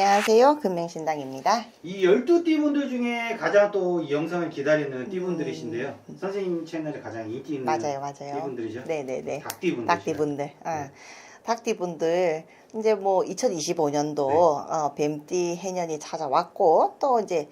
안녕하세요. 금명신당입니다. 이 12띠 분들 중에 가장 또 이 영상을 기다리는 띠분들이신데요. 선생님 채널에 가장 인기 있는 음. 맞아요, 맞아요. 띠분들이죠. 네네네. 닭띠분들. 닭띠분들. 어. 네. 닭띠분들 이제 뭐 2025년도 네. 어, 뱀띠 해년이 찾아왔고 또 이제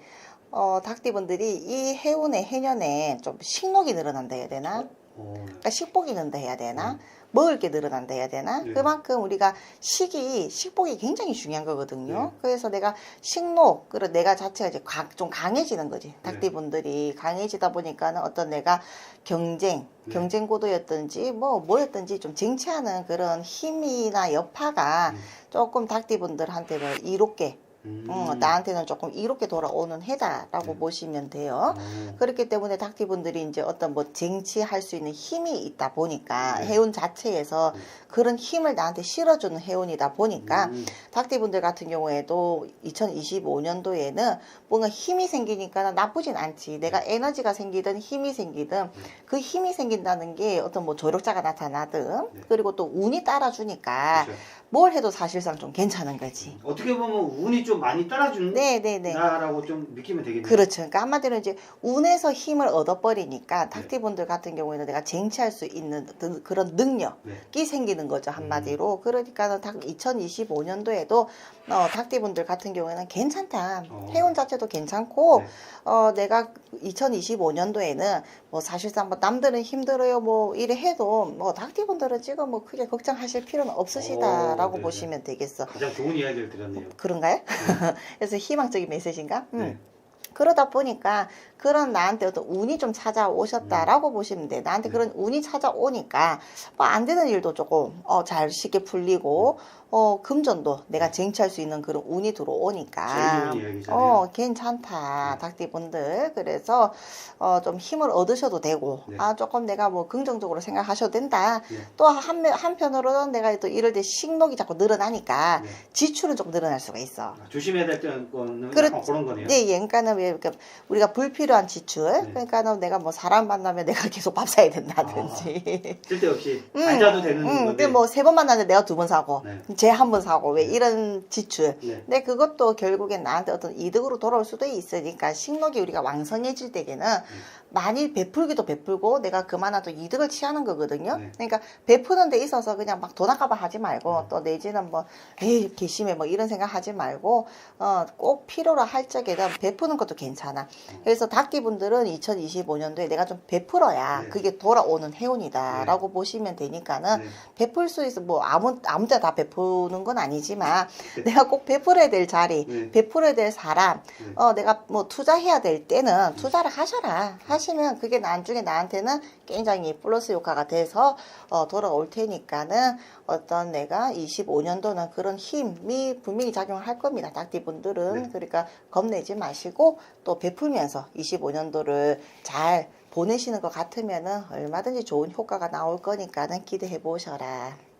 어, 닭띠분들이 이 해운의 해년에 좀 식욕이 늘어난다 해야 되나? 어, 그러니까 식복이 는다 해야 되나? 먹을 게 늘어난다 해야 되나? 네. 그만큼 우리가 식이 식복이 굉장히 중요한 거거든요. 네. 그래서 내가 식욕 그리고 내가 자체가 이제 가- 좀 강해지는 거지. 네. 닭띠분들이 강해지다 보니까는 어떤 내가 경쟁, 네. 경쟁 구도였든지 뭐 뭐였든지 좀 쟁취하는 그런 힘이나 여파가 음. 조금 닭띠분들한테는 이롭게 음. 어, 나한테는 조금 이롭게 돌아오는 해다라고 네. 보시면 돼요. 어. 그렇기 때문에 닭띠분들이 이제 어떤 뭐 쟁취할 수 있는 힘이 있다 보니까 네. 해운 자체에서 네. 그런 힘을 나한테 실어주는 해운이다 보니까 음. 닭띠분들 같은 경우에도 2025년도에는 뭔가 힘이 생기니까 나쁘진 않지. 내가 에너지가 생기든 힘이 생기든 그 힘이 생긴다는 게 어떤 뭐 조력자가 나타나든 네. 그리고 또 운이 따라주니까 그렇죠. 뭘 해도 사실상 좀 괜찮은 거지. 어떻게 보면 운이 좀 많이 따라주는 네네네. 나라고 좀 느끼면 되겠네요. 그렇죠. 그러니까 한마디로 이제 운에서 힘을 네. 얻어버리니까 닭띠분들 같은 경우에는 내가 쟁취할 수 있는 그- 그런 능력이 네. 생기는 거죠 음. 한마디로. 그러니까는 닭 2025년도에도 어, 닭띠분들 같은 경우에는 괜찮다. 어. 해운 자체도 괜찮고 네. 어, 내가 2025년도에는 뭐 사실상 뭐 남들은 힘들어요 뭐 이래 해도 뭐 닭띠분들은 지금 뭐 크게 걱정하실 필요는 없으시다라고 오, 네네. 보시면 되겠어. 가장 좋은 이야기를 들었네요. 그런가요? 그래서 희망적인 메시지인가? 음. 네. 그러다 보니까 그런 나한테 어떤 운이 좀 찾아오셨다라고 보시면 돼. 나한테 네. 그런 운이 찾아오니까 뭐 안 되는 일도 조금 어, 잘 쉽게 풀리고 어, 금전도 내가 쟁취할 수 있는 그런 운이 들어오니까. 어, 괜찮다. 네. 닭띠분들. 그래서 어, 좀 힘을 얻으셔도 되고 네. 아, 조금 내가 뭐 긍정적으로 생각하셔도 된다. 네. 또 한, 한편으로는 내가 또 이럴 때 식욕이 자꾸 늘어나니까 네. 지출은 좀 늘어날 수가 있어. 아, 조심해야 될 거는 그렇- 그런 거네요. 네, 예, 그러니까는 왜 우리가 불필요한 지출, 네. 그러니까는 내가 뭐 사람 만나면 내가 계속 밥 사야 된다든지. 쓸데없이 음, 안 사도 되는 음, 건데. 근데 뭐 세 번 만났는데 내가 두 번 사고, 네. 쟤 한 번 사고, 왜 네. 이런 지출. 네. 근데 그것도 결국엔 나한테 어떤 이득으로 돌아올 수도 있으니까 식욕이 우리가 왕성해질 때에는 많이 베풀기도 베풀고 내가 그만한 또 이득을 취하는 거거든요. 네. 그러니까 베푸는 데 있어서 그냥 막 돈 아까봐 하지 말고 네. 또 내지는 뭐 에이 개심해 뭐 이런 생각 하지 말고 어, 꼭 필요로 할 적에는 베푸는 것도 괜찮아. 그래서 닭기분들은 2025년도에 내가 좀 베풀어야 네. 그게 돌아오는 해운이다라고 보시면 되니까는 네. 베풀 수 있어 뭐 아무 아무 때나 다 베 푸는 건 아니지만 네. 내가 꼭 베풀어야 될 자리, 네. 베풀어야 될 사람, 네. 어 내가 뭐 투자해야 될 때는 투자를 하셔라 하시면 그게 나중에 나한테는 굉장히 플러스 효과가 돼서 어 돌아올 테니까는 어떤 내가 25년도는 그런 힘이 분명히 작용을 할 겁니다. 닭띠분들은 네. 그러니까 겁내지 마시고 또 베풀면서 25년도를 잘 보내시는 것 같으면은 얼마든지 좋은 효과가 나올 거니까는 기대해 보셔라.